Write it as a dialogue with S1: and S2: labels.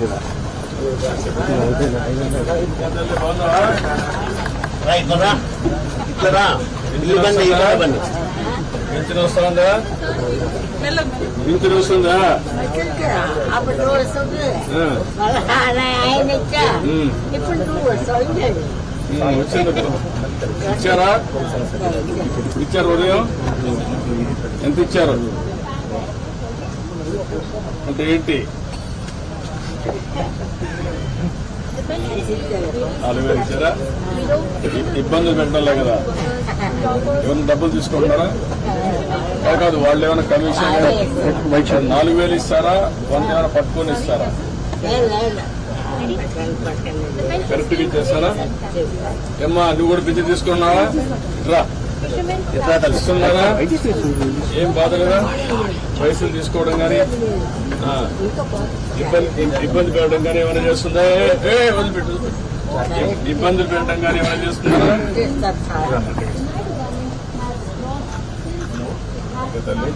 S1: రా ఇక్కడ బండి
S2: పింఛన్ వస్తుందా పింఛన్ వస్తుందా వచ్చింది ఇచ్చారా ఇచ్చారు ఉదయం ఎంత ఇచ్చారు అంటే ఏంటి నాలుగు వేలు ఇచ్చారా? ఇబ్బందులు పెట్టడంలే కదా. ఏమైనా డబ్బులు తీసుకుంటారా కాదు, వాళ్ళు ఏమైనా కమిషన్ నాలుగు వేలు ఇస్తారా? వంద ఏమైనా పట్టుకొని ఇస్తారా? కరెక్ట్గా ఇచ్చేస్తారా? ఏమ్మా నువ్వు కూడా పిచ్చి తీసుకున్నావా? రా. ఇస్తున్నారా ఏం బాధ లేదా? పైసలు తీసుకోవడం కానీ ఇబ్బంది ఇబ్బంది పెట్టడం కానీ ఏమైనా చేస్తుందా? ఏ, వదిలిపెట్టు. ఇబ్బందులు పెట్టడం కానీ ఏమైనా చేస్తున్నారా? తల్లి